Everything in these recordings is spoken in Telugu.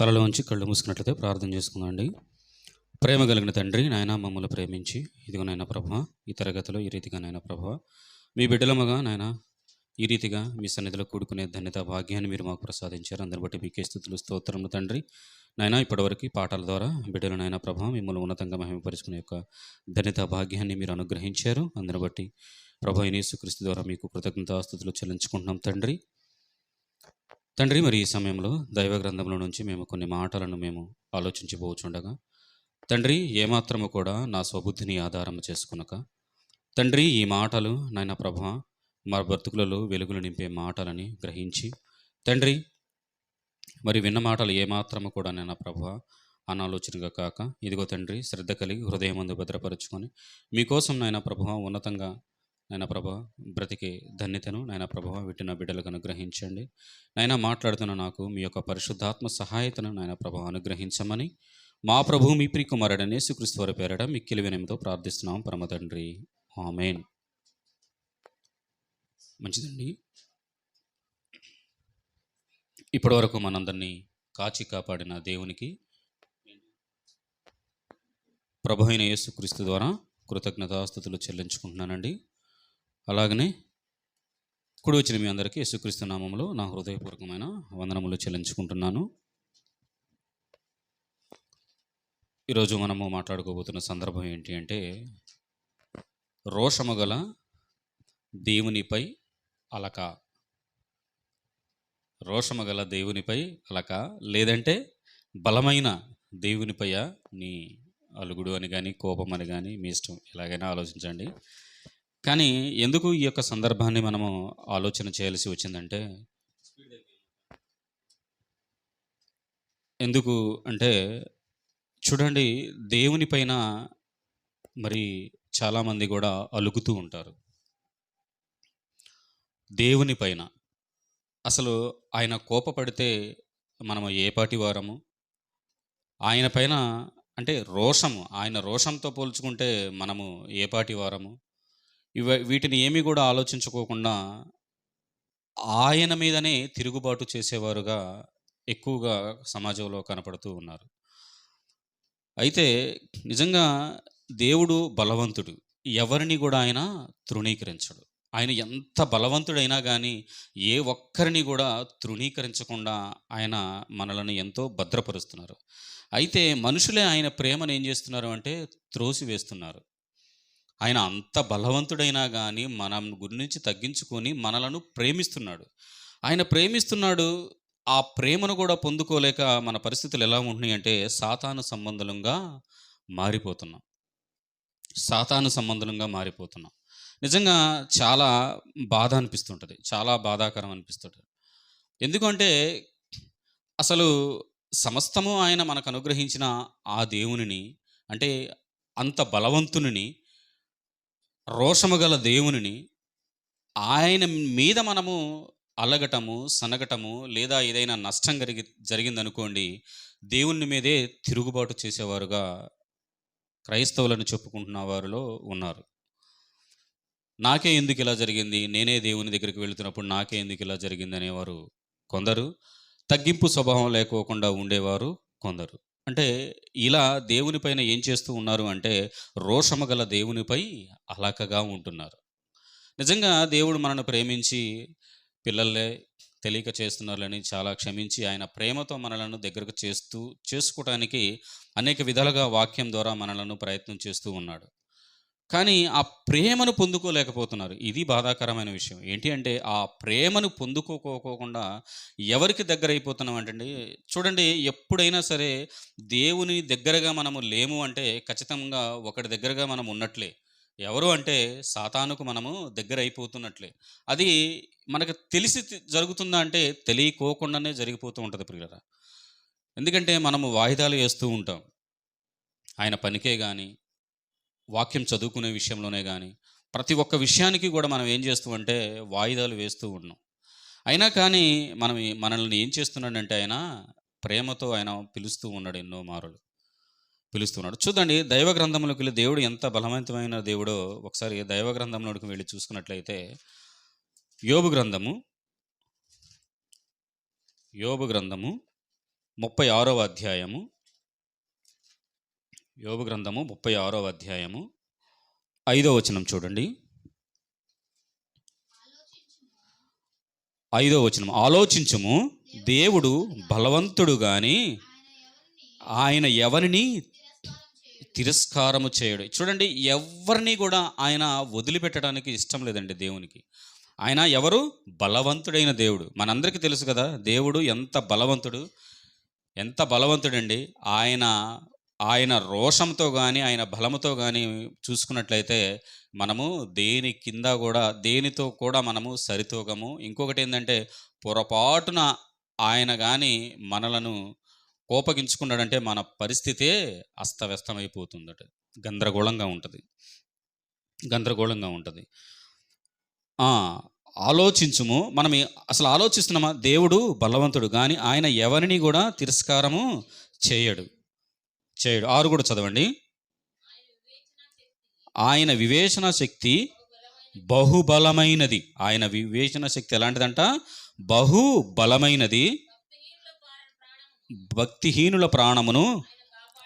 తలలో ఉంచి కళ్ళు మూసుకున్నట్లయితే ప్రార్థన చేసుకుందండి ప్రేమ కలిగిన తండ్రి నాయన మమ్మల్ని ప్రేమించి ఇదిగో నాయన ప్రభ ఈ తరగతిలో ఈ రీతిగా నాయన ప్రభ మీ బిడ్డలముగా నాయన ఈ రీతిగా మీ సన్నిధిలో కూడుకునే ధన్యత భాగ్యాన్ని మీరు మాకు ప్రసాదించారు. అందరి బట్టి మీకే స్థుతులు స్తోత్రములు తండ్రి. నాయన ఇప్పటివరకు పాటల ద్వారా బిడ్డలు నాయన ప్రభ మిమ్మల్ని ఉన్నతంగా మహిమపరుచుకునే యొక్క ధన్యత భాగ్యాన్ని మీరు అనుగ్రహించారు. అందరి బట్టి ప్రభు యేసుక్రీస్తు ద్వారా మీకు కృతజ్ఞతాస్థుతులు చెల్లించుకుంటున్నాం తండ్రి. తండ్రి మరి ఈ సమయంలో దైవ గ్రంథంలో నుంచి మేము కొన్ని మాటలను మేము ఆలోచించబోచుండగా తండ్రి ఏమాత్రము కూడా నా స్వబుద్ధిని ఆధారం చేసుకునక తండ్రి ఈ మాటలు నాయన ప్రభ మా బ్రతుకులలో వెలుగులు నింపే మాటలని గ్రహించి తండ్రి మరి విన్న మాటలు ఏమాత్రము కూడా నాయన ప్రభ అనాలోచనగా కాక ఇదిగో తండ్రి శ్రద్ధ కలిగి హృదయం ముందు భద్రపరుచుకొని మీకోసం నాయన ప్రభ ఉన్నతంగా నాయన ప్రభా బ్రతికే ధన్యతను నాయన ప్రభావ వీటిన బిడ్డలకు అనుగ్రహించండి. నాయన మాట్లాడుతున్న నాకు మీ యొక్క పరిశుద్ధాత్మ సహాయతను నాయన ప్రభావ అనుగ్రహించమని మా ప్రభు మీ ప్రియ కుమారుడనే వారి పేరట మిక్కిలి వినయంతో ప్రార్థిస్తున్నాం. పరమతండ్రి ఆమెన్. మంచిదండి. ఇప్పటివరకు మనందరినీ కాచి కాపాడిన దేవునికి ప్రభు అయిన యేసుక్రీస్తు ద్వారా కృతజ్ఞతాస్థుతులు చెల్లించుకుంటున్నానండి. అలాగనే కుడి వచ్చిన మీ అందరికీ యేసుక్రీస్తు నామంలో నా హృదయపూర్వకమైన వందనములు చెల్లించుకుంటున్నాను. ఈరోజు మనము మాట్లాడుకోబోతున్న సందర్భం ఏంటి అంటే రోషము గల దేవునిపై అలక. రోషము గల దేవునిపై అలక. లేదంటే బలమైన దేవునిపై నీ అలుగుడు అని కానీ కోపం అని కానీ మీ ఇష్టం. ఎలాగైనా ఆలోచించండి. కానీ ఎందుకు ఈ యొక్క సందర్భాన్ని మనము ఆలోచన చేయాల్సి వచ్చిందంటే ఎందుకు అంటే చూడండి దేవుని పైన మరి చాలామంది కూడా అలుగుతూ ఉంటారు. దేవుని పైన. అసలు ఆయన కోపపడితే మనము ఏ పాటి వారము? ఆయన పైన అంటే రోషము ఆయన రోషంతో పోల్చుకుంటే మనము ఏ పాటి వారము? ఇవ వీటిని ఏమీ కూడా ఆలోచించుకోకుండా ఆయన మీదనే తిరుగుబాటు చేసేవారుగా ఎక్కువగా సమాజంలో కనపడుతూ ఉన్నారు. అయితే నిజంగా దేవుడు బలవంతుడు. ఎవరిని కూడా ఆయన తృణీకరించడు. ఆయన ఎంత బలవంతుడైనా కానీ ఏ ఒక్కరిని కూడా తృణీకరించకుండా ఆయన మనలను ఎంతో భద్రపరుస్తున్నారు. అయితే మనుషులే ఆయన ప్రేమను ఏం చేస్తున్నారు అంటే త్రోసి వేస్తున్నారు ఆయన అంత బలవంతుడైనా కానీ మనం గురించి తగ్గించుకొని మనలను ప్రేమిస్తున్నాడు. ఆయన ప్రేమిస్తున్నాడు ఆ ప్రేమను కూడా పొందుకోలేక మన పరిస్థితులు ఎలా ఉంటున్నాయి అంటే సాతాను సంబంధంగా మారిపోతున్నాం. సాతాను సంబంధంగా మారిపోతున్నాం. నిజంగా చాలా బాధ అనిపిస్తుంటుంది. చాలా బాధాకరం అనిపిస్తుంటుంది. ఎందుకంటే అసలు సమస్తము ఆయన మనకు అనుగ్రహించిన ఆ దేవునిని అంటే అంత బలవంతుని రోషము గల దేవునిని ఆయన మీద మనము అలగటము సనగటము లేదా ఏదైనా నష్టం జరిగి జరిగిందనుకోండి దేవుని మీదే తిరుగుబాటు చేసేవారుగా క్రైస్తవులను చెప్పుకుంటున్న వారిలో ఉన్నారు. నాకే ఎందుకు ఇలా జరిగింది? నేనే దేవుని దగ్గరికి వెళుతున్నప్పుడు నాకే ఎందుకు ఇలా జరిగింది అనేవారు కొందరు. తగ్గింపు స్వభావం లేకోకుండా ఉండేవారు కొందరు. అంటే ఇలా దేవునిపైన ఏం చేస్తూ ఉన్నారు అంటే రోషము గల దేవునిపై అలకగా ఉంటున్నారు. నిజంగా దేవుడు మనను ప్రేమించి పిల్లలే తెలియక చేస్తున్నారని చాలా క్షమించి ఆయన ప్రేమతో మనలను దగ్గరకు చేస్తూ చేసుకోవటానికి అనేక విధాలుగా వాక్యం ద్వారా మనలను ప్రయత్నం చేస్తూ ఉన్నాడు. కానీ ఆ ప్రేమను పొందుకోలేకపోతున్నారు. ఇది బాధాకరమైన విషయం. ఏంటి అంటే ఆ ప్రేమను పొందుకోకోకుండా ఎవరికి దగ్గర అయిపోతున్నాం అంటే చూడండి ఎప్పుడైనా సరే దేవుని దగ్గరగా మనము లేము అంటే ఖచ్చితంగా ఒకటి దగ్గరగా మనం ఉన్నట్లే. ఎవరు అంటే సాతానుకు మనము దగ్గర అయిపోతున్నట్లే అది మనకు తెలిసి జరుగుతుందా అంటే తెలియకోకుండానే జరిగిపోతూ ఉంటుంది ప్రియులరా. ఎందుకంటే మనము వాయిదాలు వేస్తూ ఉంటాం. ఆయన పనికే కానీ వాక్యం చదువుకునే విషయంలోనే కానీ ప్రతి ఒక్క విషయానికి కూడా మనం ఏం చేస్తూ అంటే వాయిదాలు వేస్తూ ఉన్నాం అయినా కానీ మనం మనల్ని ఏం చేస్తున్నాడంటే ఆయన ప్రేమతో ఆయన పిలుస్తూ ఉన్నాడు ఎన్నో మారులు. పిలుస్తున్నాడు చూడండి దైవ గ్రంథంలోకి వెళ్ళి దేవుడు ఎంత బలవంతమైన దేవుడో ఒకసారి దైవ గ్రంథంలోకి వెళ్ళి చూసుకున్నట్లయితే యోబు గ్రంథము యోబు గ్రంథము ముప్పై ఆరవ అధ్యాయము యోగ గ్రంథము ముప్పై ఆరో అధ్యాయము ఐదో వచనం చూడండి. ఐదో వచనం ఆలోచించుము దేవుడు బలవంతుడు గాని ఆయన ఎవరిని తిరస్కారము చేయడు. చూడండి ఎవరిని కూడా ఆయన వదిలిపెట్టడానికి ఇష్టం లేదండి దేవునికి. ఆయన ఎవరు? బలవంతుడైన దేవుడు. మనందరికీ తెలుసు కదా దేవుడు ఎంత బలవంతుడు ఎంత బలవంతుడండి. ఆయన ఆయన రోషంతో కానీ ఆయన బలముతో కానీ చూసుకున్నట్లయితే మనము దేని కింద కూడా దేనితో కూడా మనము సరితూగము. ఇంకొకటి ఏంటంటే పొరపాటున ఆయన కానీ మనలను కోపగించుకున్నాడంటే మన పరిస్థితే అస్తవ్యస్తమైపోతుందట. గందరగోళంగా ఉంటుంది. గందరగోళంగా ఉంటుంది. ఆలోచించుము. మనం అసలు ఆలోచిస్తున్నామా? దేవుడు బలవంతుడు కానీ ఆయన ఎవరిని కూడా తిరస్కారము చేయడు. చేయడు. ఆరు కూడా చదవండి. ఆయన వివేచన శక్తి బహుబలమైనది. ఆయన వివేచన శక్తి ఎలాంటిదంట? బహుబలమైనది. భక్తిహీనుల ప్రాణమును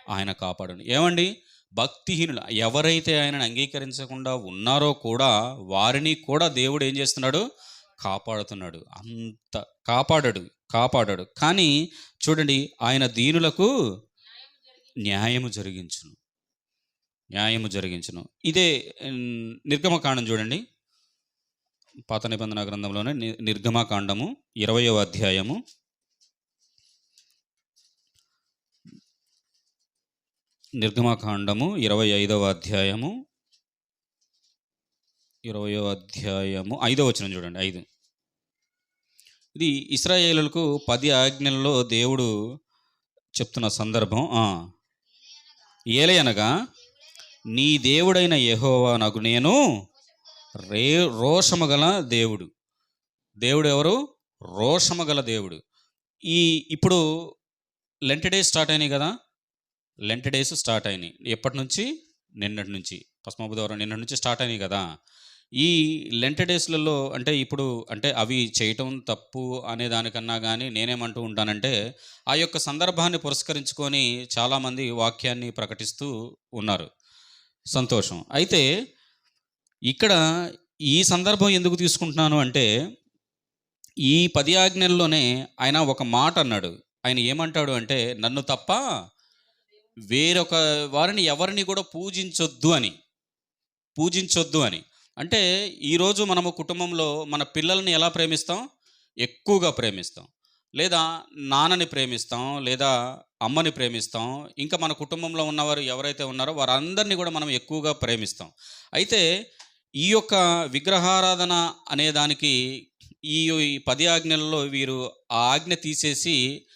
ఆయన కాపాడును. ఏమండి? భక్తిహీనులు ఎవరైతే ఆయనను అంగీకరించకుండా ఉన్నారో కూడా వారిని కూడా దేవుడు ఏం చేస్తున్నాడు? కాపాడుతున్నాడు. అంత కాపాడడు కాపాడాడు. కానీ చూడండి ఆయన దీనులకు న్యాయము జరిగించును. న్యాయము జరిగించును. ఇదే నిర్గమకాండం చూడండి. పాత నిబంధన గ్రంథంలోనే ని- నిర్గమకాండము ఇరవయో అధ్యాయము. నిర్గమకాండము ఇరవై ఐదవ అధ్యాయము. ఇరవయో అధ్యాయము ఐదవ వచనం చూడండి ఐదు. ఇది ఇస్రాయేలులకు పది ఆజ్ఞలలో దేవుడు చెప్తున్న సందర్భం. ఏలయనగా నీ దేవుడైన యహోవా నాకు నేను రే రోషము గల దేవుడు. దేవుడు ఎవరు? రోషము గల దేవుడు. ఈ ఇప్పుడు లెంట్ డేస్ స్టార్ట్ అయినాయి కదా? లెంట్ డేస్ స్టార్ట్ అయినాయి. ఎప్పటి నుంచి? నిన్నటి నుంచి. పశ్చిమ బుధవారం నిన్నటి నుంచి స్టార్ట్ అయినాయి కదా. ఈ లెంట డేస్లలో అంటే ఇప్పుడు అంటే అవి చేయటం తప్పు అనే దానికన్నా కానీ నేనేమంటూ ఉంటానంటే ఆ యొక్క సందర్భాన్ని పురస్కరించుకొని చాలామంది వాక్యాన్ని ప్రకటిస్తూ ఉన్నారు. సంతోషం. అయితే ఇక్కడ ఈ సందర్భం ఎందుకు తీసుకుంటున్నాను అంటే ఈ పది ఆజ్ఞల్లోనే ఆయన ఒక మాట అన్నాడు. ఆయన ఏమంటాడు అంటే నన్ను తప్ప వేరొక వారిని ఎవరిని కూడా పూజించొద్దు అని. పూజించొద్దు అని. అంటే ఈరోజు మనము కుటుంబంలో మన పిల్లల్ని ఎలా ప్రేమిస్తాం? ఎక్కువగా ప్రేమిస్తాం. లేదా నాన్నని ప్రేమిస్తాం లేదా అమ్మని ప్రేమిస్తాం. ఇంకా మన కుటుంబంలో ఉన్నవారు ఎవరైతే ఉన్నారో వారందరినీ కూడా మనం ఎక్కువగా ప్రేమిస్తాం. అయితే ఈ యొక్క విగ్రహారాధన అనే దానికి ఈ పది ఆజ్ఞలలో వీరు ఆ ఆజ్ఞ తీసేసి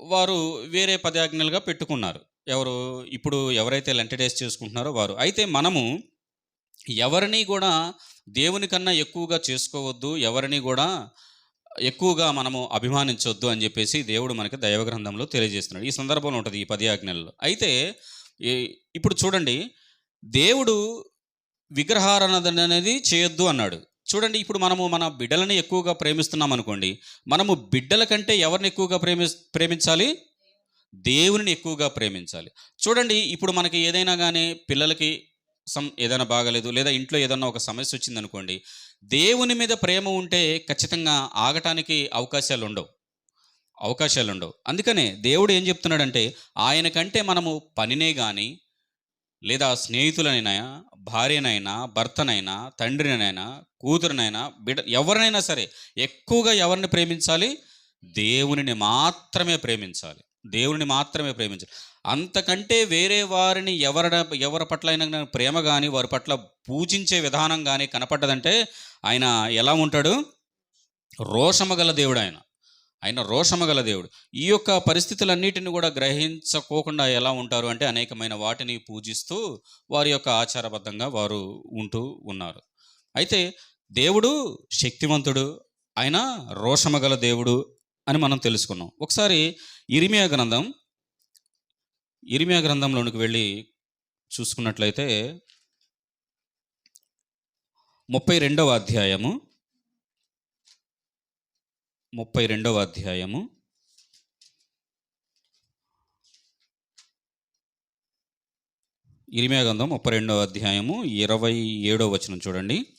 వారు వేరే పది ఆజ్ఞలుగా పెట్టుకున్నారు. ఎవరు? ఇప్పుడు ఎవరైతే లెంటడేస్ చేసుకుంటున్నారో వారు. అయితే మనము ఎవరిని కూడా దేవుని కన్నా ఎక్కువగా చేసుకోవద్దు ఎవరిని కూడా ఎక్కువగా మనము అభిమానించవద్దు అని చెప్పేసి దేవుడు మనకి దైవ గ్రంథంలో తెలియజేస్తున్నాడు. ఈ సందర్భంలో ఉంటుంది ఈ పది ఆజ్ఞల్లో. అయితే ఈ- ఇప్పుడు చూడండి దేవుడు విగ్రహారాధన అనేది చేయొద్దు అన్నాడు. చూడండి ఇప్పుడు మనము మన బిడ్డలని ఎక్కువగా ప్రేమిస్తున్నాం అనుకోండి మనము బిడ్డల కంటే ఎవరిని ఎక్కువగా ప్రేమి ప్రేమించాలి? దేవునిని ఎక్కువగా ప్రేమించాలి. చూడండి ఇప్పుడు మనకి ఏదైనా కానీ పిల్లలకి సం ఏదైనా బాగలేదు లేదా ఇంట్లో ఏదైనా ఒక సమస్య వచ్చింది అనుకోండి దేవుని మీద ప్రేమ ఉంటే ఖచ్చితంగా ఆగటానికి అవకాశాలు ఉండవు అవకాశాలు ఉండవు అందుకనే దేవుడు ఏం చెప్తున్నాడంటే ఆయన కంటే మనము పనినే కానీ లేదా స్నేహితులనైనా భార్యనైనా భర్తనైనా తండ్రినైనా కూతురునైనా బిడ్డ ఎవరినైనా సరే ఎక్కువగా ఎవరిని ప్రేమించాలి? దేవునిని మాత్రమే ప్రేమించాలి. దేవుని మాత్రమే ప్రేమించాలి అంతకంటే వేరే వారిని ఎవరి ఎవరి పట్ల అయినా ప్రేమ కానీ వారి పట్ల పూజించే విధానం కానీ కనపడ్డదంటే ఆయన ఎలా ఉంటాడు? రోషమగల దేవుడు ఆయన. ఆయన రోషమగల దేవుడు. ఈ యొక్క పరిస్థితులన్నిటిని కూడా గ్రహించకోకుండా ఎలా ఉంటారు అంటే అనేకమైన వాటిని పూజిస్తూ వారి యొక్క ఆచారబద్ధంగా వారు ఉంటూ ఉన్నారు. అయితే దేవుడు శక్తివంతుడు ఆయన రోషమగల దేవుడు అని మనం తెలుసుకున్నాం. ఒకసారి ఇరిమియా గ్రంథం ఇరిమియా గ్రంథంలోనికి వెళ్ళి చూసుకున్నట్లయితే ముప్పై రెండవ అధ్యాయము ముప్పై రెండవ అధ్యాయము ఇరిమియా గ్రంథం ముప్పై రెండవ అధ్యాయము ఇరవై ఏడవ వచనం చూడండి.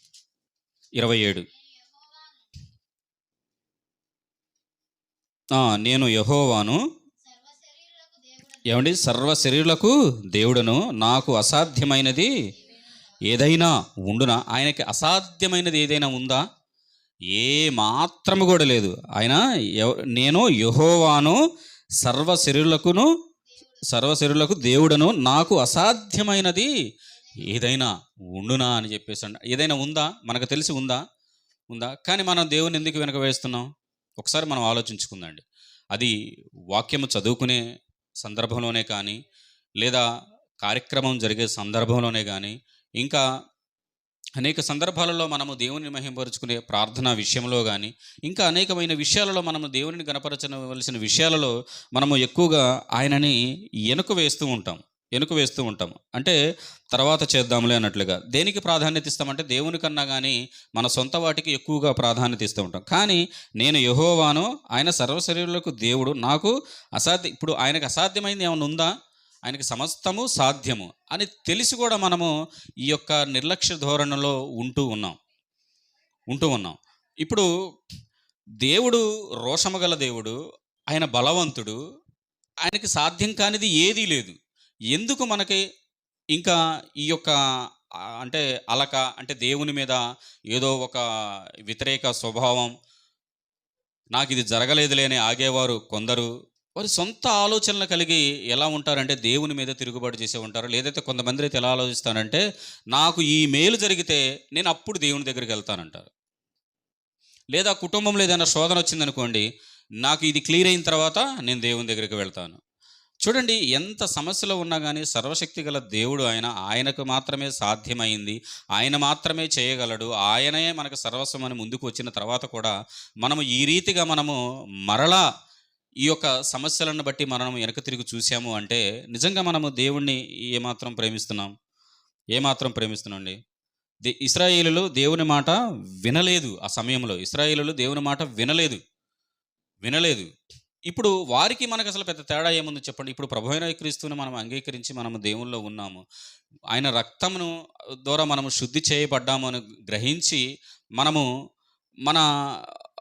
ఇరవై ఏడు. నేను యహోవాను. ఏమండి? సర్వ శరీరులకు దేవుడను. నాకు అసాధ్యమైనది ఏదైనా ఉండునా? ఆయనకి అసాధ్యమైనది ఏదైనా ఉందా? ఏ మాత్రము కూడా లేదు. ఆయన నేను యహోవాను సర్వ శరీరులకును సర్వ శరీరులకు దేవుడను. నాకు అసాధ్యమైనది ఏదైనా ఉండునా అని చెప్పేసి ఏదైనా ఉందా? మనకు తెలిసి ఉందా? ఉందా? కానీ మనం దేవుని ఎందుకు వెనక వేస్తున్నాం? ఒకసారి మనం ఆలోచించుకుందండి. అది వాక్యము చదువుకునే సందర్భంలోనే కానీ లేదా కార్యక్రమం జరిగే సందర్భంలోనే కానీ ఇంకా అనేక సందర్భాలలో మనము దేవుని మహింపరుచుకునే ప్రార్థన విషయంలో కానీ ఇంకా అనేకమైన విషయాలలో మనము దేవుని గణపరచవలసిన విషయాలలో మనము ఎక్కువగా ఆయనని ఎనుక వేస్తూ ఉంటాం. ఎనుక వేస్తూ ఉంటాం అంటే తర్వాత చేద్దాంలే అన్నట్లుగా. దేనికి ప్రాధాన్యత ఇస్తామంటే దేవుని కన్నా కానీ మన సొంత వాటికి ఎక్కువగా ప్రాధాన్యత ఇస్తూ ఉంటాం. కానీ నేను యహోవాను ఆయన సర్వశరీరులకు దేవుడు నాకు అసాధ్య ఇప్పుడు ఆయనకు అసాధ్యమైంది ఏమైనా ఉందా? ఆయనకి సమస్తము సాధ్యము అని తెలిసి కూడా మనము ఈ యొక్క నిర్లక్ష్య ధోరణిలో ఉంటూ ఉన్నాం. ఉంటూ ఉన్నాం. ఇప్పుడు దేవుడు రోషము గల దేవుడు ఆయన బలవంతుడు ఆయనకి సాధ్యం కానిది ఏదీ లేదు. ఎందుకు మనకి ఇంకా ఈ యొక్క అంటే అలక అంటే దేవుని మీద ఏదో ఒక వ్యతిరేక స్వభావం నాకు ఇది జరగలేదులే అని ఆగేవారు కొందరు వారి సొంత ఆలోచనలు కలిగి ఎలా ఉంటారంటే దేవుని మీద తిరుగుబాటు చేసే ఉంటారు. లేదైతే కొంతమంది అయితే ఎలా ఆలోచిస్తారంటే నాకు ఈ మేలు జరిగితే నేను అప్పుడు దేవుని దగ్గరికి వెళ్తానంటారు. లేదా కుటుంబంలో ఏదైనా శోధన వచ్చిందనుకోండి నాకు ఇది క్లియర్ అయిన తర్వాత నేను దేవుని దగ్గరికి వెళ్తాను. చూడండి ఎంత సమస్యలో ఉన్నా కానీ సర్వశక్తి గల దేవుడు ఆయన. ఆయనకు మాత్రమే సాధ్యమైంది. ఆయన మాత్రమే చేయగలడు. ఆయనే మనకు సర్వస్వం అని ముందుకు వచ్చిన తర్వాత కూడా మనము ఈ రీతిగా మనము మరలా ఈ యొక్క సమస్యలను బట్టి మనం వెనక తిరిగి చూసాము అంటే నిజంగా మనము దేవుణ్ణి ఏమాత్రం ప్రేమిస్తున్నాం? ఏమాత్రం ప్రేమిస్తున్నాండి దే ఇస్రాయేలులు దేవుని మాట వినలేదు ఆ సమయంలో. ఇస్రాయేలులు దేవుని మాట వినలేదు. వినలేదు. ఇప్పుడు వారికి మనకు అసలు పెద్ద తేడా ఏముంది చెప్పండి? ఇప్పుడు ప్రభు అయిన క్రీస్తుని మనం అంగీకరించి మనము దేవుల్లో ఉన్నాము. ఆయన రక్తమును ద్వారా మనము శుద్ధి చేయబడ్డాము అని గ్రహించి మనము మన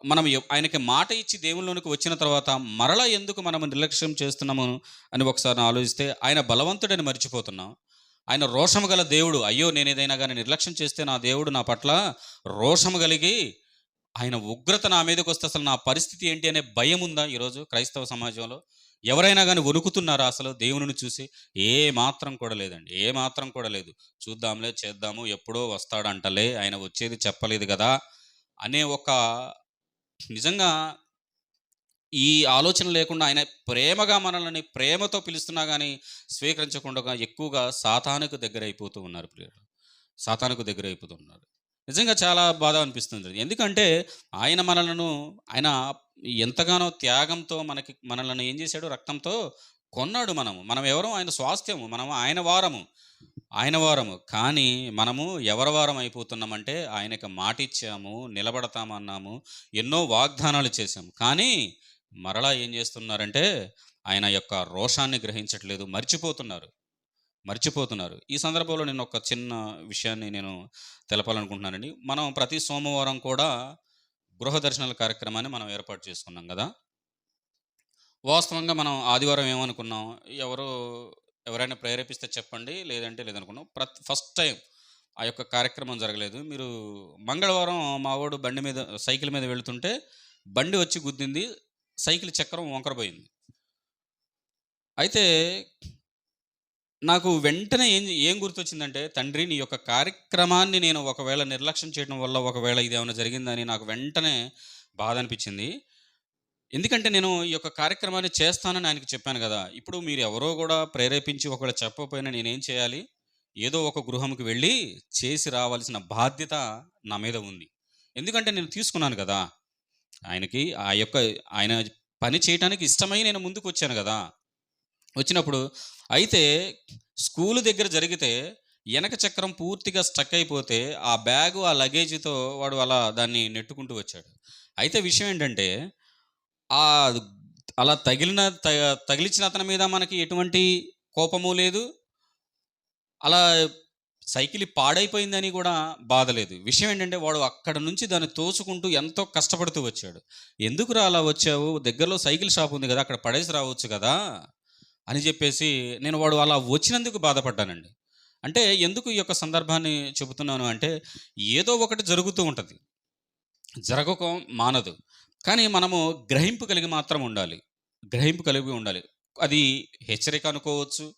మనం ఆయనకి మాట ఇచ్చి దేవుల్లోనికి వచ్చిన తర్వాత మరలా ఎందుకు మనం నిర్లక్ష్యం చేస్తున్నాము అని ఒకసారి ఆలోచిస్తే ఆయన బలవంతుడని మర్చిపోతున్నాం. ఆయన రోషము గల దేవుడు అయ్యో నేను ఏదైనా కానీ నిర్లక్ష్యం చేస్తే నా దేవుడు నా పట్ల రోషము కలిగి ఆయన ఉగ్రత నా మీదకి వస్తే అసలు నా పరిస్థితి ఏంటి అనే భయం ఉందా ఈరోజు క్రైస్తవ సమాజంలో? ఎవరైనా కానీ వణుకుతున్నారా అసలు దేవుని చూసి? ఏ మాత్రం కూడా లేదండి ఏ మాత్రం కూడా లేదు. చూద్దాంలే చేద్దాము ఎప్పుడో వస్తాడంటలే ఆయన వచ్చేది చెప్పలేదు కదా అనే ఒక నిజంగా ఈ ఆలోచన లేకుండా ఆయన ప్రేమగా మనల్ని ప్రేమతో పిలుస్తున్నా కానీ స్వీకరించకుండా ఎక్కువగా సాతానుకు దగ్గర అయిపోతూ ఉన్నారు ప్రియులు సాతానుకు దగ్గర అయిపోతున్నారు నిజంగా చాలా బాధ అనిపిస్తుంది. ఎందుకంటే ఆయన మనలను ఆయన ఎంతగానో త్యాగంతో మనకి మనల్ని ఏం చేశాడు? రక్తంతో కొన్నాడు మనము. మనం ఎవరు ఆయన స్వాస్థ్యము. మనము ఆయన వారము. ఆయన వారము. కానీ మనము ఎవరి వారం అయిపోతున్నామంటే ఆయనకు మాట ఇచ్చాము నిలబడతామన్నాము ఎన్నో వాగ్దానాలు చేశాము. కానీ మరలా ఏం చేస్తున్నారంటే ఆయన యొక్క రోషాన్ని గ్రహించట్లేదు మర్చిపోతున్నారు. మర్చిపోతున్నారు. ఈ సందర్భంలో నేను ఒక చిన్న విషయాన్ని నేను తెలపాలనుకుంటున్నానండి. మనం ప్రతి సోమవారం కూడా గృహ దర్శనాల కార్యక్రమాన్ని మనం ఏర్పాటు చేసుకున్నాం కదా? వాస్తవంగా మనం ఆదివారం ఏమనుకున్నాం? ఎవరు ఎవరైనా ప్రేరేపిస్తే చెప్పండి లేదంటే లేదనుకున్నాం. ప్రతి ఫస్ట్ టైం ఆ యొక్క కార్యక్రమం జరగలేదు. మీరు మంగళవారం మావాడు బండి మీద సైకిల్ మీద వెళుతుంటే బండి వచ్చి గుద్దింది సైకిల్ చక్రం వంకరపోయింది అయితే నాకు వెంటనే ఏం ఏం గుర్తొచ్చిందంటే తండ్రి నీ యొక్క కార్యక్రమాన్ని నేను ఒకవేళ నిర్లక్ష్యం చేయడం వల్ల ఒకవేళ ఇది ఏమైనా జరిగిందని నాకు వెంటనే బాధ అనిపించింది. ఎందుకంటే నేను ఈ యొక్క కార్యక్రమాన్ని చేస్తానని ఆయనకి చెప్పాను కదా. ఇప్పుడు మీరు ఎవరో కూడా ప్రేరేపించి ఒకవేళ చెప్పకపోయినా నేనేం చేయాలి? ఏదో ఒక గృహంకి వెళ్ళి చేసి రావాల్సిన బాధ్యత నా మీద ఉంది. ఎందుకంటే నేను తీసుకున్నాను కదా. ఆయనకి ఆ యొక్క ఆయన పని చేయటానికి ఇష్టమై నేను ముందుకు వచ్చాను కదా. వచ్చినప్పుడు అయితే స్కూల్ దగ్గర జరిగితే వెనక చక్రం పూర్తిగా స్టక్ అయిపోతే ఆ బ్యాగు ఆ లగేజీతో వాడు అలా దాన్ని నెట్టుకుంటూ వచ్చాడు. అయితే విషయం ఏంటంటే ఆ అలా తగిలిన త- అతని మీద మనకి ఎటువంటి కోపము లేదు. అలా సైకిల్ పాడైపోయిందని కూడా బాధ లేదు. విషయం ఏంటంటే వాడు అక్కడ నుంచి దాన్ని తోచుకుంటూ ఎంతో కష్టపడుతూ వచ్చాడు. ఎందుకురా అలా వచ్చావు? దగ్గరలో సైకిల్ షాప్ ఉంది కదా అక్కడ పడేసి రావచ్చు కదా? అని చెప్పేసి నేను వాడు అలా వచ్చినందుకు బాధపడ్డానండి. అంటే ఎందుకు ఈ యొక్క సందర్భాన్ని చెబుతున్నాను అంటే ఏదో ఒకటి జరుగుతూ ఉంటుంది. జరగక మానదు. కానీ మనము గ్రహింపు కలిగి మాత్రం ఉండాలి. గ్రహింపు కలిగి ఉండాలి. అది హెచ్చరిక అనుకోవచ్చు.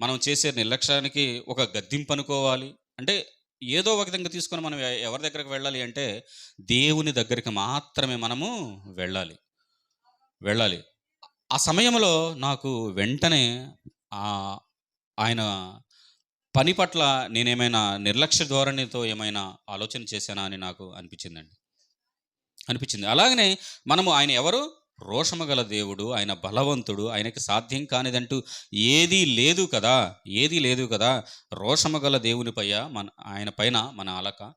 మనం చేసే నిర్లక్ష్యానికి ఒక గద్దింపు అనుకోవాలి. అంటే ఏదో ఒక విధంగా తీసుకొని మనం ఎవరి దగ్గరకు వెళ్ళాలి అంటే దేవుని దగ్గరికి మాత్రమే మనము వెళ్ళాలి. వెళ్ళాలి. ఆ సమయంలో నాకు వెంటనే ఆయన పని పట్ల నేనేమైనా నిర్లక్ష్య ధోరణితో ఏమైనా ఆలోచన చేశానా అని నాకు అనిపించిందండి. అనిపించింది. అలాగనే మనము ఆయన ఎవరు? రోషము గల దేవుడు ఆయన బలవంతుడు ఆయనకి సాధ్యం కానిదంటూ ఏదీ లేదు కదా ఏదీ లేదు కదా రోషము గల దేవునిపై మన ఆయన పైన మన అలక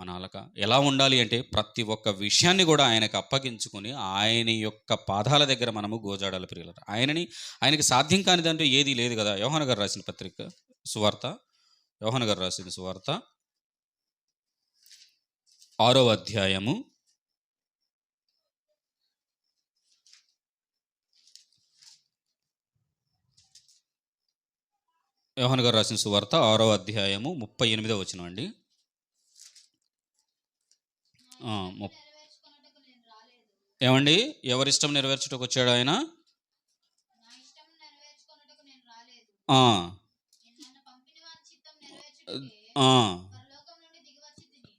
మన అలక ఎలా ఉండాలి అంటే ప్రతి ఒక్క విషయాన్ని కూడా ఆయనకు అప్పగించుకొని ఆయన యొక్క పాదాల దగ్గర మనము గోజాడాలి ప్రియులరు. ఆయనని ఆయనకి సాధ్యం కానిదంటూ ఏదీ లేదు కదా. యోహన గారు రాసిన పత్రిక సువార్త యోహన గారు రాసిన సువార్త ఆరో అధ్యాయము యోహన్ గారు రాసిన సువార్త ఆరో అధ్యాయము ముప్పై ఎనిమిదో వచ్చిన అండి. ఏమండి? ఎవరిష్టం నెరవేర్చుటకు వచ్చాడు ఆయన?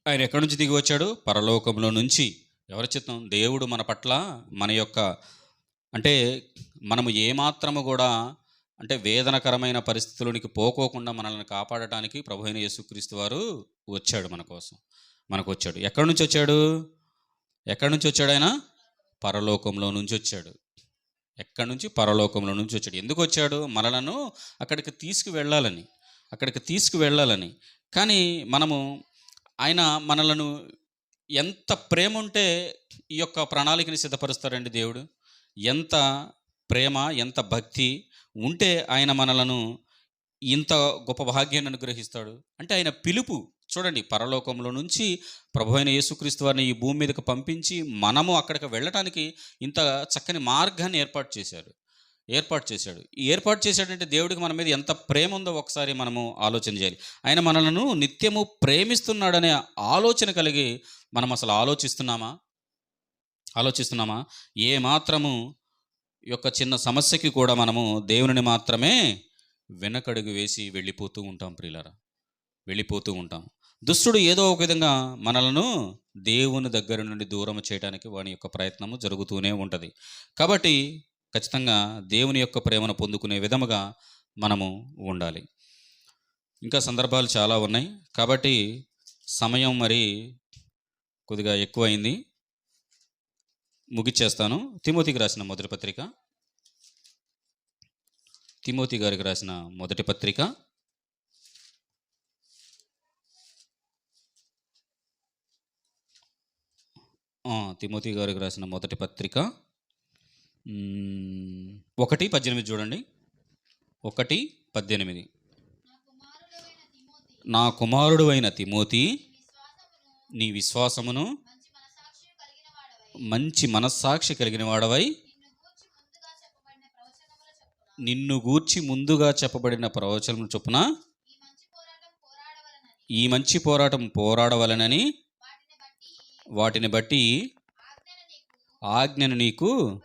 ఆయన ఎక్కడి నుంచి దిగి వచ్చాడు? పరలోకంలో నుంచి. ఎవరి చిత్తం? దేవుడు మన పట్ల మన యొక్క అంటే మనము ఏమాత్రము కూడా అంటే వేదనకరమైన పరిస్థితుల్లోనికి పోకోకుండా మనల్ని కాపాడటానికి ప్రభు అయిన యేసుక్రీస్తు వారు వచ్చాడు మన కోసం. మనకు వచ్చాడు ఎక్కడి నుంచి వచ్చాడు? ఎక్కడి నుంచి వచ్చాడు ఆయన? పరలోకంలో నుంచి వచ్చాడు. ఎక్కడి నుంచి? పరలోకంలో నుంచి వచ్చాడు. ఎందుకు వచ్చాడు? మనలను అక్కడికి తీసుకువెళ్ళాలని. అక్కడికి తీసుకువెళ్ళాలని. కానీ మనము ఆయన మనలను ఎంత ప్రేమ ఉంటే ఈ యొక్క ప్రణాళికని సిద్ధపరుస్తారండి దేవుడు? ఎంత ప్రేమ ఎంత భక్తి ఉంటే ఆయన మనలను ఇంత గొప్ప భాగ్యాన్ని అనుగ్రహిస్తాడు? అంటే ఆయన పిలుపు చూడండి పరలోకంలో నుంచి ప్రభు అయిన యేసుక్రీస్తు వారిని ఈ భూమి మీదకి పంపించి మనము అక్కడికి వెళ్ళటానికి ఇంత చక్కని మార్గాన్ని ఏర్పాటు చేశాడు. ఏర్పాటు చేశాడు. ఈ ఏర్పాటు చేశాడంటే దేవుడికి మన మీద ఎంత ప్రేమ ఉందో ఒకసారి మనము ఆలోచన చేయాలి. ఆయన మనలను నిత్యము ప్రేమిస్తున్నాడనే ఆలోచన కలిగి మనం అసలు ఆలోచిస్తున్నామా? ఆలోచిస్తున్నామా? ఏ మాత్రము యొక్క చిన్న సమస్యకి కూడా మనము దేవుని మాత్రమే వెనకడుగు వేసి వెళ్ళిపోతూ ఉంటాం ప్రియులరా. వెళ్ళిపోతూ ఉంటాం. దుష్టుడు ఏదో ఒక విధంగా మనలను దేవుని దగ్గర నుండి దూరం చేయడానికి వాని యొక్క ప్రయత్నము జరుగుతూనే ఉంటుంది. కాబట్టి ఖచ్చితంగా దేవుని యొక్క ప్రేమను పొందుకునే విధముగా మనము ఉండాలి. ఇంకా సందర్భాలు చాలా ఉన్నాయి. కాబట్టి సమయం మరి కొద్దిగా ఎక్కువైంది. ముగిచ్చేస్తాను. తిమోతికి రాసిన మొదటి పత్రిక. తిమోతి గారికి రాసిన మొదటి పత్రిక. తిమోతి గారికి రాసిన మొదటి పత్రిక. ఒకటి పద్దెనిమిది చూడండి. ఒకటి పద్దెనిమిది. నా కుమారుడు అయిన తిమోతి నీ విశ్వాసమును మంచి మనస్సాక్షి కలిగిన వాడవై నిన్ను గూర్చి ముందుగా చెప్పబడిన చొప్పున నిన్ను గూర్చి ముందుగా చెప్పబడిన ప్రవచనం చొప్పున ఈ మంచి పోరాటం పోరాడవలనని ఈ మంచి పోరాటం పోరాడవలనని వాటిని బట్టి వాటిని బట్టి ఆజ్ఞను నీకు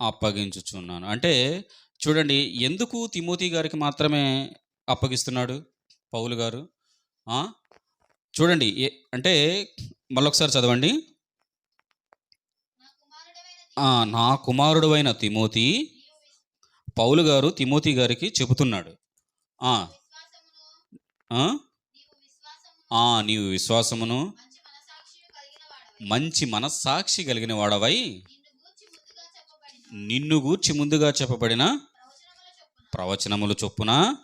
అప్పగించుచున్నాను. అంటే చూడండి ఎందుకు తిమోతి గారికి మాత్రమే అప్పగిస్తున్నాడు పౌలు గారు? చూడండి ఏ- అంటే మళ్ళొకసారి చదవండి. నా కుమారుడు అయిన తిమోతి పౌలు గారు తిమోతి గారికి చెబుతున్నాడు. నీవు విశ్వాసమును మంచి మనస్సాక్షి కలిగిన వాడవై నిన్ను గూర్చి ముందుగా చెప్పబడిన ప్రవచనములు చొప్పున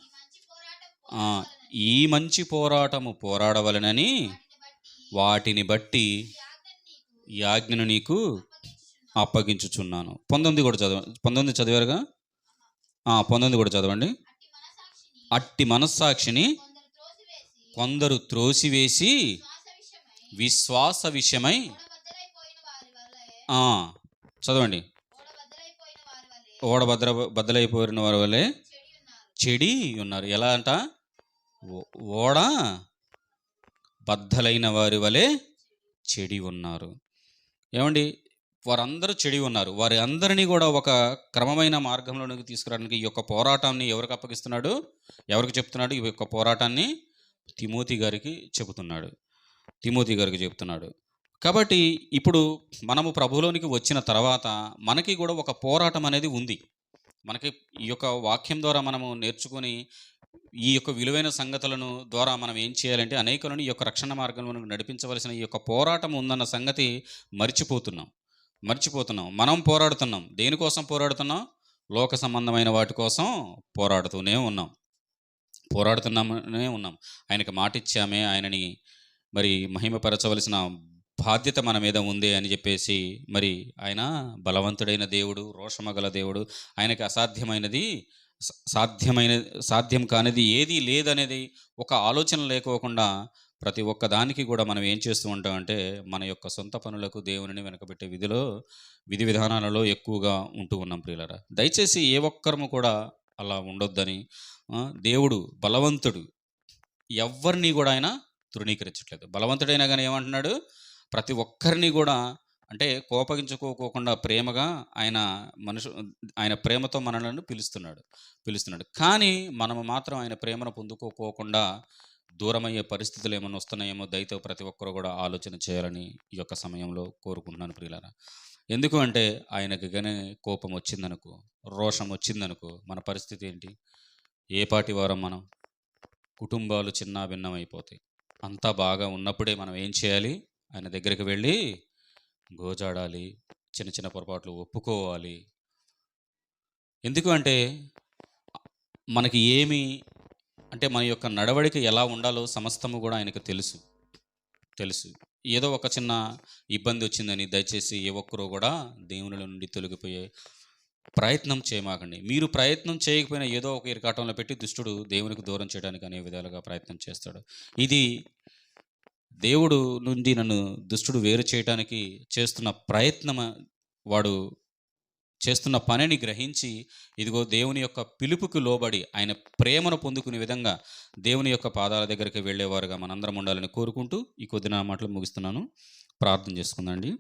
ఈ మంచి పోరాటము పోరాడవలనని వాటిని బట్టి యాజ్ఞను నీకు అప్పగించుచున్నాను. పంతొమ్మిది కూడా చదవ పంతొమ్మిది చదివారుగా? పంతొమ్మిది కూడా చదవండి. అట్టి మనస్సాక్షిని కొందరు త్రోసివేసి కొందరు త్రోసివేసి విశ్వాస విషయమై చదవండి. ఓడ భద్ర బద్దలైపోయిన వారి వల్లే చెడి ఉన్నారు ఎలా అంట? ఓ- ఓడ బద్దలైన వారి వలె చెడి ఉన్నారు ఏమండి? వారందరూ చెడి ఉన్నారు వారి అందరినీ కూడా ఒక క్రమమైన మార్గంలోనికి తీసుకురావడానికి ఈ యొక్క పోరాటాన్ని ఎవరికి అప్పగిస్తున్నాడు? ఎవరికి చెప్తున్నాడు? ఈ యొక్క పోరాటాన్ని తిమోతి గారికి చెబుతున్నాడు. తిమోతి గారికి చెప్తున్నాడు. కాబట్టి ఇప్పుడు మనము ప్రభులోనికి వచ్చిన తర్వాత మనకి కూడా ఒక పోరాటం అనేది ఉంది. మనకి ఈ యొక్క వాక్యం ద్వారా మనము నేర్చుకొని ఈ యొక్క విలువైన సంగతులను ద్వారా మనం ఏం చేయాలంటే అనేకులను ఈ యొక్క రక్షణ మార్గంలో నడిపించవలసిన ఈ యొక్క పోరాటం ఉందన్న సంగతి మర్చిపోతున్నాం. మర్చిపోతున్నాం. మనం పోరాడుతున్నాం. దేనికోసం పోరాడుతున్నాం? లోక సంబంధమైన వాటి కోసం పోరాడుతూనే ఉన్నాం. పోరాడుతున్నామనే ఉన్నాం. ఆయనకి మాట ఇచ్చామే ఆయనని మరి మహిమపరచవలసిన బాధ్యత మన మీద ఉంది అని చెప్పేసి మరి ఆయన బలవంతుడైన దేవుడు రోషమగల దేవుడు ఆయనకి అసాధ్యమైనది సాధ్యమైన సాధ్యం కానిది ఏదీ లేదనేది ఒక ఆలోచన లేకోకుండా ప్రతి ఒక్క దానికి కూడా మనం ఏం చేస్తూ ఉంటామంటే మన యొక్క సొంత పనులకు దేవుని వెనకబెట్టే విధిలో విధి విధానాలలో ఎక్కువగా ఉంటూ ఉన్నాం ప్రియులరా. దయచేసి ఏ ఒక్కరము కూడా అలా ఉండొద్దని దేవుడు బలవంతుడు. ఎవరిని కూడా ఆయన తృణీకరించట్లేదు. బలవంతుడైనా కానీ ఏమంటున్నాడు? ప్రతి ఒక్కరిని కూడా అంటే కోపగించుకోకుండా ప్రేమగా ఆయన మనుషు ఆయన ప్రేమతో మనలను పిలుస్తున్నాడు పిలుస్తున్నాడు. కానీ మనము మాత్రం ఆయన ప్రేమను పొందుకోకోకుండా దూరమయ్యే పరిస్థితులు ఏమైనా వస్తున్నాయేమో దయతో ప్రతి ఒక్కరు కూడా ఆలోచన చేయాలని ఈ యొక్క సమయంలో కోరుకుంటున్నాను ప్రియులారా. ఎందుకు అంటే ఆయనకి కానీ కోపం వచ్చిందనుకో రోషం వచ్చిందనుకో మన పరిస్థితి ఏంటి? ఏ పాటి వారం మనం? కుటుంబాలు చిన్న భిన్నమైపోతాయి. అంతా బాగా ఉన్నప్పుడే మనం ఏం చేయాలి? ఆయన దగ్గరికి వెళ్ళి గోజాడాలి చిన్న చిన్న పొరపాట్లు ఒప్పుకోవాలి. ఎందుకు అంటే మనకి ఏమి అంటే మన యొక్క నడవడిక ఎలా ఉండాలో సమస్తము కూడా ఆయనకు తెలుసు. తెలుసు. ఏదో ఒక చిన్న ఇబ్బంది వచ్చిందని దయచేసి ఏ ఒక్కరూ కూడా దేవుని నుండి తొలగిపోయే ప్రయత్నం చేయమాకండి. మీరు ప్రయత్నం చేయకపోయినా ఏదో ఒక ఇరకాటంలో పెట్టి దుష్టుడు దేవునికి దూరం చేయడానికి అనే విధాలుగా ప్రయత్నం చేస్తాడు. ఇది దేవుడు నుండి నన్ను దుష్టుడు వేరు చేయడానికి చేస్తున్న ప్రయత్నం వాడు చేస్తున్న పనిని గ్రహించి ఇదిగో దేవుని యొక్క పిలుపుకు లోబడి ఆయన ప్రేమను పొందుకునే విధంగా దేవుని యొక్క పాదాల దగ్గరికి వెళ్ళేవారుగా మనందరం ఉండాలని కోరుకుంటూ ఈ కొద్ది నా మాటలు ముగిస్తున్నాను. ప్రార్థన చేసుకుందండి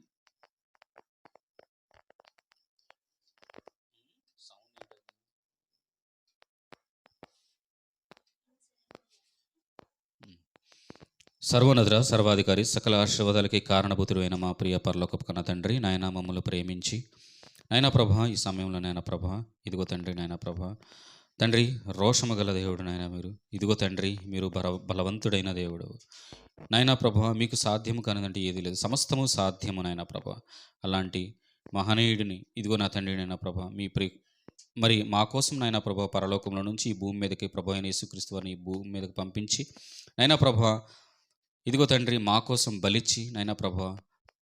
సర్వోన్నతుడ సర్వాధికారి సకల ఆశీర్వాదాలకి కారణభూతుడు అయిన మా ప్రియ పరలోకపు కన్న తండ్రి నాయన మమ్మల్ని ప్రేమించి. నాయన ప్రభ ఈ సమయంలో నాయన ప్రభ ఇదిగో తండ్రి నాయన ప్రభ. తండ్రి రోషము గల దేవుడు నాయన మీరు. ఇదిగో తండ్రి మీరు బల బలవంతుడైన దేవుడు. నాయన ప్రభ మీకు సాధ్యము కానిదంటే ఏది లేదు. సమస్తము సాధ్యము నాయన ప్రభ. అలాంటి మహనీయుడిని ఇదిగో నా తండ్రి నాయన ప్రభా మీ ప్రి మరి మా కోసం నాయన ప్రభ పరలోకంలో నుంచి ఈ భూమి మీదకి ప్రభ అయిన యేసుక్రీస్తు వారిని ఈ భూమి మీదకి పంపించి. నాయన ప్రభ ఇదిగో తండ్రి మా కోసం బలిచ్చి నైనా ప్రభా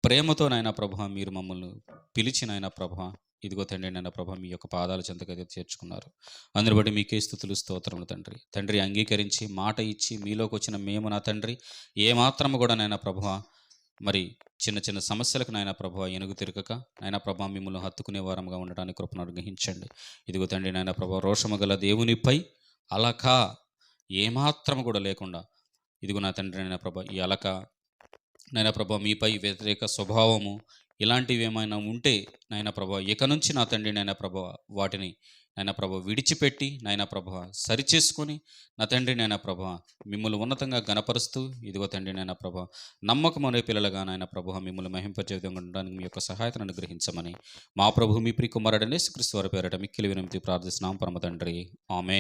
ప్రేమతో నాయన ప్రభ మీరు మమ్మల్ని పిలిచి నాయన ప్రభ ఇదిగో తండ్రి నాయన ప్రభా మీ యొక్క పాదాల చెంతకైతే చేర్చుకున్నారు. అందుని బట్టి మీకే స్థుతులు స్తోత్రములు తండ్రి. తండ్రి అంగీకరించి మాట ఇచ్చి మీలోకి వచ్చిన మేము నా తండ్రి ఏమాత్రము కూడా నాయన ప్రభా మరి చిన్న చిన్న సమస్యలకు నాయన ప్రభా ఎనుగు తిరగక నాయన ప్రభా మిమ్మల్ని హత్తుకునే వారంగా ఉండడానికి కృపను అనుగ్రహించండి. ఇదిగో తండ్రి నాయన ప్రభా రోషము గల దేవునిపై అలకా ఏమాత్రము కూడా లేకుండా ఇదిగో నా తండ్రి నైనా ప్రభా ఈ అలక నైనా ప్రభా మీపై వ్యతిరేక స్వభావము ఇలాంటివి ఏమైనా ఉంటే నాయన ప్రభ ఇక నుంచి నా తండ్రి నాయన ప్రభ వాటిని నాయన ప్రభ విడిచిపెట్టి నాయన ప్రభ సరిచేసుకొని నా తండ్రి నాయన ప్రభా మిమ్మల్ని ఉన్నతంగా గనపరుస్తూ ఇదిగో తండ్రి నాయన ప్రభా అనే పిల్లలుగా నాయన ప్రభ మిమ్మల్ని మహింపజే విధంగా ఉండడానికి మీ యొక్క సహాయతను అనుగ్రహించమని మా ప్రభు మీ ప్రియ కుమారుడనే శ్రీకృష్ణ వారి పేరట మిక్కిలి వినమితి ప్రార్థిస్తున్నాం. పరమ తండ్రి. ఆమె